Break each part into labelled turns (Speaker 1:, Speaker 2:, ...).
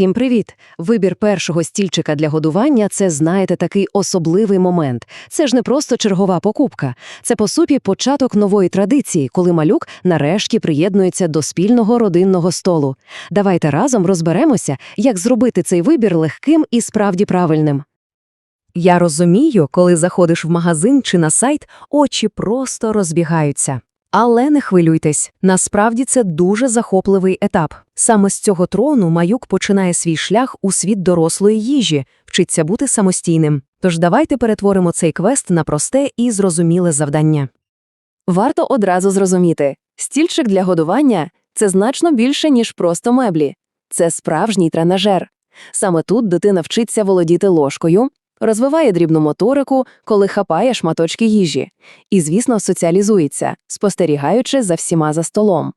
Speaker 1: Всім привіт! Вибір першого стільчика для годування це, знаєте, такий особливий момент. Це ж не просто чергова покупка. Це, по суті, початок нової традиції, коли малюк нарешті приєднується до спільного родинного столу. Давайте разом розберемося, як зробити цей вибір легким і справді правильним. Я розумію, коли заходиш в магазин чи на сайт, очі просто розбігаються. Але не хвилюйтесь, насправді це дуже захопливий етап. Саме з цього трону Маюк починає свій шлях у світ дорослої їжі, вчиться бути самостійним. Тож давайте перетворимо цей квест на просте і зрозуміле завдання. Варто одразу зрозуміти, стільчик для годування це значно більше, ніж просто меблі. Це справжній тренажер. Саме тут дитина вчиться володіти ложкою, розвиває дрібну моторику, коли хапає шматочки їжі, і, звісно, соціалізується, спостерігаючи за всіма за столом.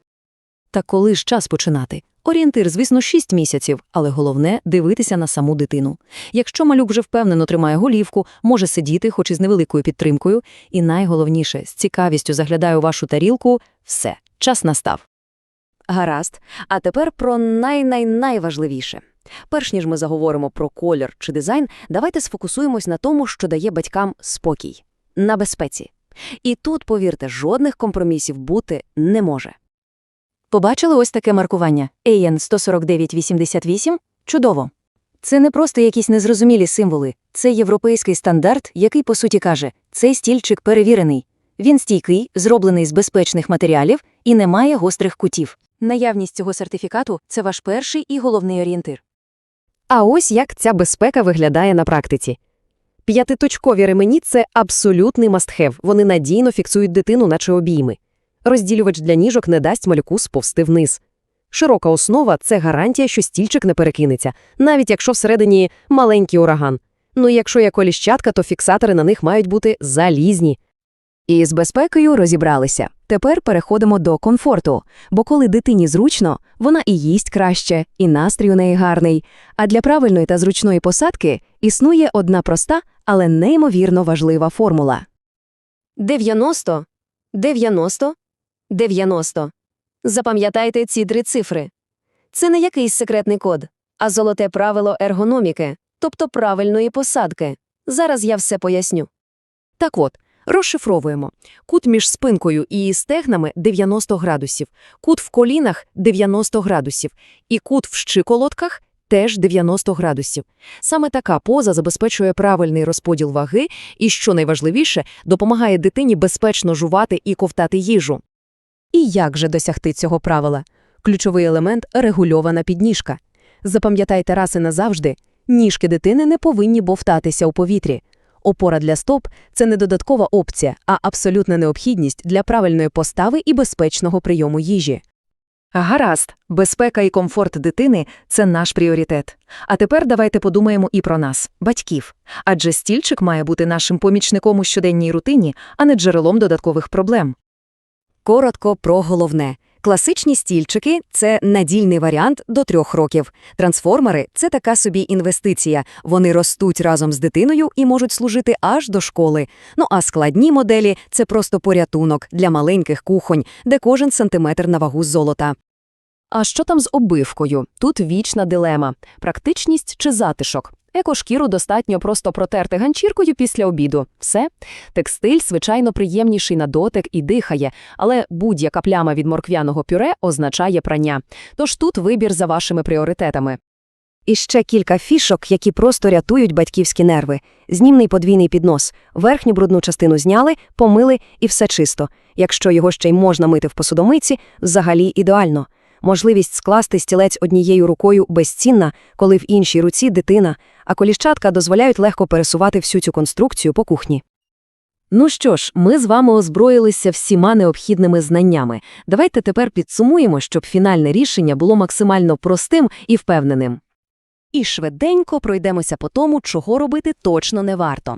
Speaker 1: Та коли ж час починати? Орієнтир, звісно, 6 місяців, але головне – дивитися на саму дитину. Якщо малюк вже впевнено тримає голівку, може сидіти, хоч і з невеликою підтримкою, і найголовніше, з цікавістю заглядає у вашу тарілку – все, час настав. Гаразд. А тепер про най-най-найважливіше. Перш ніж ми заговоримо про колір чи дизайн, давайте сфокусуємось на тому, що дає батькам спокій, на безпеці. І тут, повірте, жодних компромісів бути не може. Побачили ось таке маркування AN 14988? Чудово. Це не просто якісь незрозумілі символи, це європейський стандарт, який, по суті, каже, цей стільчик перевірений. Він стійкий, зроблений з безпечних матеріалів і не має гострих кутів. Наявність цього сертифікату це ваш перший і головний орієнтир. А ось як ця безпека виглядає на практиці. П'ятиточкові ремені це абсолютний мастхев. Вони надійно фіксують дитину, наче обійми. Розділювач для ніжок не дасть малюку сповзти вниз. Широка основа це гарантія, що стільчик не перекинеться, навіть якщо всередині маленький ураган. Ну і якщо є коліщатка, то фіксатори на них мають бути залізні. І з безпекою розібралися. Тепер переходимо до комфорту, бо коли дитині зручно, вона і їсть краще, і настрій у неї гарний. А для правильної та зручної посадки існує одна проста, але неймовірно важлива формула. 90, 90, 90. Запам'ятайте ці три цифри. Це не якийсь секретний код, а золоте правило ергономіки, тобто правильної посадки. Зараз я все поясню. Так от, Розшифровуємо. Кут між спинкою і стегнами 90 градусів, кут в колінах 90 градусів, і кут в щиколотках теж 90 градусів. Саме така поза забезпечує правильний розподіл ваги і, що найважливіше, допомагає дитині безпечно жувати і ковтати їжу. І як же досягти цього правила? Ключовий елемент регульована підніжка. Запам'ятайте раз і назавжди, ніжки дитини не повинні бовтатися у повітрі. Опора для стоп це не додаткова опція, а абсолютна необхідність для правильної постави і безпечного прийому їжі. Гаразд, безпека і комфорт дитини це наш пріоритет. А тепер давайте подумаємо і про нас, батьків. Адже стільчик має бути нашим помічником у щоденній рутині, а не джерелом додаткових проблем. Коротко про головне. Класичні стільчики це надійний варіант до трьох років. Трансформери це така собі інвестиція. Вони ростуть разом з дитиною і можуть служити аж до школи. Ну а складні моделі це просто порятунок для маленьких кухонь, де кожен сантиметр на вагу золота. А що там з обивкою? Тут вічна дилема: практичність чи затишок. Екошкіру достатньо просто протерти ганчіркою після обіду. Все. Текстиль, звичайно, приємніший на дотик і дихає, але будь-яка пляма від морквяного пюре означає прання. Тож тут вибір за вашими пріоритетами. І ще кілька фішок, які просто рятують батьківські нерви. Знімний подвійний піднос. Верхню брудну частину зняли, помили і все чисто. Якщо його ще й можна мити в посудомийці, взагалі ідеально. Можливість скласти стілець однією рукою безцінна, коли в іншій руці дитина, а коліщатка дозволяють легко пересувати всю цю конструкцію по кухні. Ну що ж, ми з вами озброїлися всіма необхідними знаннями. Давайте тепер підсумуємо, щоб фінальне рішення було максимально простим і впевненим. І швиденько пройдемося по тому, чого робити точно не варто.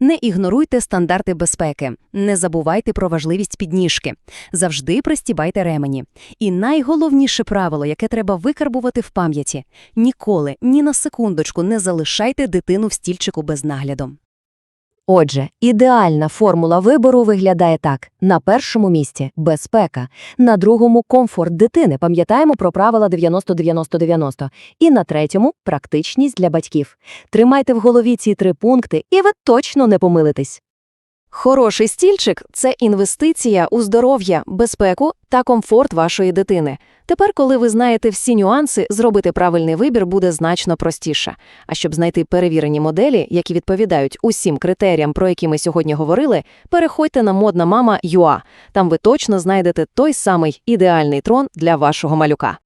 Speaker 1: Не ігноруйте стандарти безпеки, не забувайте про важливість підніжки, завжди пристібайте ремені. І найголовніше правило, яке треба викарбувати в пам'яті ніколи, ні на секундочку не залишайте дитину в стільчику без нагляду. Отже, ідеальна формула вибору виглядає так: на першому місці безпека, на другому комфорт дитини. Пам'ятаємо про правила 90-90-90. І на третьому практичність для батьків. Тримайте в голові ці три пункти, і ви точно не помилитесь. Хороший стільчик це інвестиція у здоров'я, безпеку та комфорт вашої дитини. Тепер, коли ви знаєте всі нюанси, зробити правильний вибір буде значно простіше. А щоб знайти перевірені моделі, які відповідають усім критеріям, про які ми сьогодні говорили, переходьте на модна мама.ua. Там ви точно знайдете той самий ідеальний трон для вашого малюка.